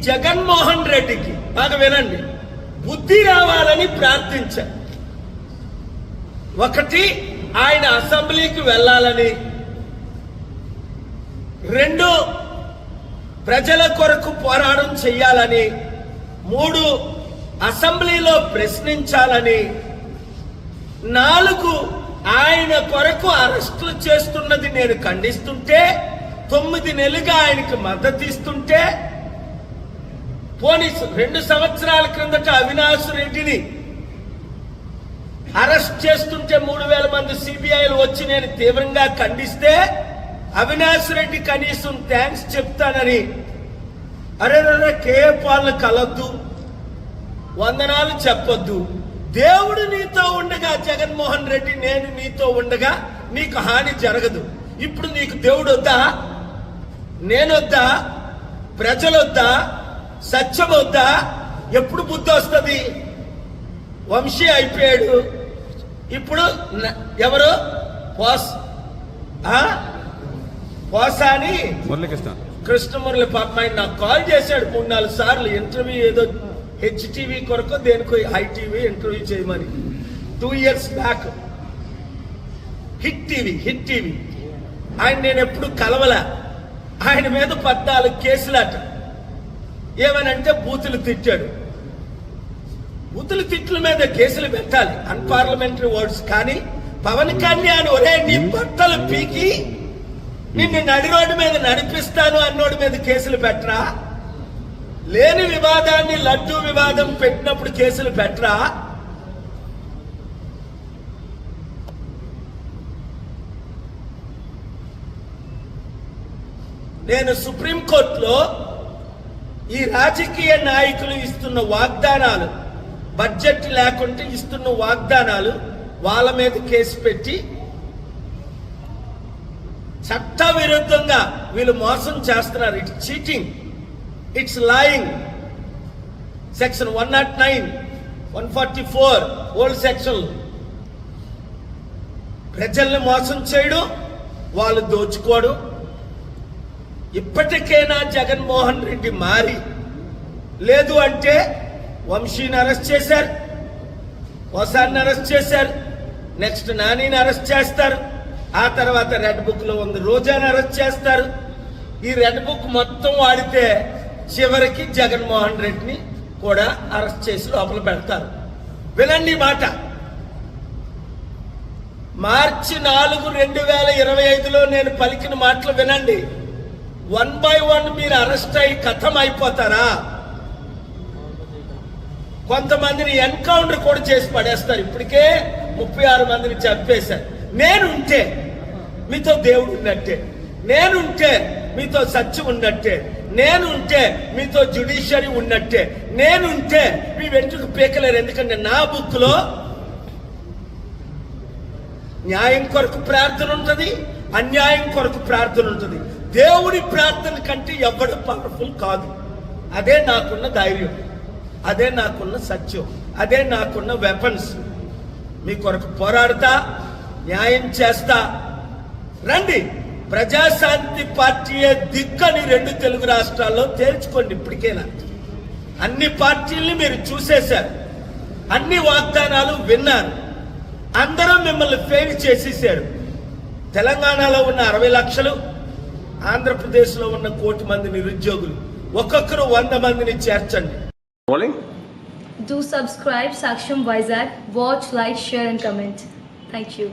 జగన్మోహన్ రెడ్డికి. బాగా వినండి. బుద్ధి రావాలని ప్రార్థించారు ఒకటి ఆయన అసెంబ్లీకి వెళ్ళాలని. రెండు ప్రజల కొరకు పోరాటం చెయ్యాలని. మూడు అసెంబ్లీలో ప్రశ్నించాలని. నాలుగు ఆయన కొరకు అరెస్టులు చేస్తున్నది నేను ఖండిస్తుంటే తొమ్మిది నెలలుగా ఆయనకి మద్దతు ఇస్తుంటే పోలీసు రెండు సంవత్సరాల క్రిందట అవినాష్ రెడ్డిని అరెస్ట్ చేస్తుంటే మూడు వేల మంది సిబిఐలు వచ్చి నేను తీవ్రంగా ఖండిస్తే అవినాష్ రెడ్డి కనీసం థ్యాంక్స్ చెప్తానని. అరే రే కే పాలను కలొద్దు. వందనాలు చెప్పొద్దు. దేవుడు నీతో ఉండగా జగన్మోహన్ రెడ్డి నేను నీతో ఉండగా నీకు హాని జరగదు. ఇప్పుడు నీకు దేవుడు వద్దా నేనొద్దా? ప్రజలొద్దా? సత్యం వద్దా ఎప్పుడు బుద్ధి వస్తుంది? వంశీ అయిపోయాడు. ఇప్పుడు ఎవరు? పోస్? పోసాని? మురళీకృష్ణ. కృష్ణమురళి పాప ఆయన నాకు కాల్ చేశాడు మూడు నాలుగు సార్లు. ఇంటర్వ్యూ ఏదో హెచ్టీవీ కొరకు దేనికో హై టీవీ ఇంటర్వ్యూ చేయమని. Two years back. Hit TV hit TV. ఆయన నేను ఎప్పుడు కలవలే. ఆయన మీద పద్నాలుగు కేసులట. ఏమనంటే బూతులు తిట్టాడు. బూతులు తిట్ల మీద కేసులు పెట్టాలి. అన్పార్లమెంటరీ వర్డ్స్ కానీ పవన్ కళ్యాణ్ ఒరే నీ బట్టలు పీకి నిన్ను నడి రోడ్డు మీద నడిపిస్తాను అన్నోడి మీద కేసులు పెట్టరా? లేని వివాదాన్ని లడ్డూ వివాదం పెట్టినప్పుడు కేసులు పెట్టరా? నేను సుప్రీంకోర్టులో ఈ రాజకీయ నాయకులు ఇస్తున్న వాగ్దానాలు బడ్జెట్ లేకుంటే ఇస్తున్న వాగ్దానాలు వాళ్ళ మీద కేసు పెట్టి చట్ట విరుద్ధంగా వీళ్ళు మోసం చేస్తున్నారు. It's cheating it's lying section one nought nine one forty four old section ప్రజల్ని మోసం చేయడం వాళ్ళు దోచుకోవడం ఇప్పటికైనా జగన్మోహన్ రెడ్డి మారి లేదు అంటే వంశీని అరెస్ట్ చేశారు వసాన్ని అరెస్ట్ చేశారు నెక్స్ట్ నానిని అరెస్ట్ చేస్తారు ఆ తర్వాత రెడ్ బుక్లో ఉంది రోజాని అరెస్ట్ చేస్తారు. ఈ రెడ్ బుక్ మొత్తం వాడితే చివరికి జగన్మోహన్ రెడ్డిని కూడా అరెస్ట్ చేసి లోపల పెడతారు. వినండి మాట. మార్చి నాలుగు రెండు వేల ఇరవై ఐదులో నేను పలికిన మాటలు వినండి. వన్ బై వన్ మీరు అరెస్ట్ అయి కథం అయిపోతారా? కొంతమందిని ఎన్కౌంటర్ కూడా చేసి పడేస్తారు. ఇప్పటికే ముప్పై ఆరు మందిని చంపేశారు. నేనుంటే మీతో దేవుడు ఉన్నట్టే. నేనుంటే మీతో సత్యం ఉన్నట్టే. నేనుంటే మీతో జుడిషియరీ ఉన్నట్టే. నేనుంటే మీ వెంట్రుకు పీకలేరు. ఎందుకంటే నా బుక్లో న్యాయం కొరకు ప్రార్థన ఉంటుంది అన్యాయం కొరకు ప్రార్థన ఉంటుంది. దేవుడి ప్రార్థన కంటే ఎవడు పవర్ఫుల్ కాదు. అదే నాకున్న ధైర్యం. అదే నాకున్న సత్యం. అదే నాకున్న వెపన్స్ మీ కొరకు పోరాడతా న్యాయం చేస్తా. రండి. ప్రజాశాంతి పార్టీయే దిక్కని రెండు తెలుగు రాష్ట్రాల్లో తేల్చుకోండి ఇప్పటికేనా? అన్ని పార్టీల్ని మీరు చూసేశారు. అన్ని వాగ్దానాలు విన్నారు. అందరూ మిమ్మల్ని ఫెయిల్ చేసేసారు తెలంగాణలో ఉన్న అరవై లక్షలు ఆంధ్రప్రదేశ్లో ఉన్న కోటి మంది నిరుద్యోగులు ఒక్కొక్కరు వంద మందిని చేర్చండి. Do subscribe Saksham Vizag. Watch, like, share, and comment. Thank you.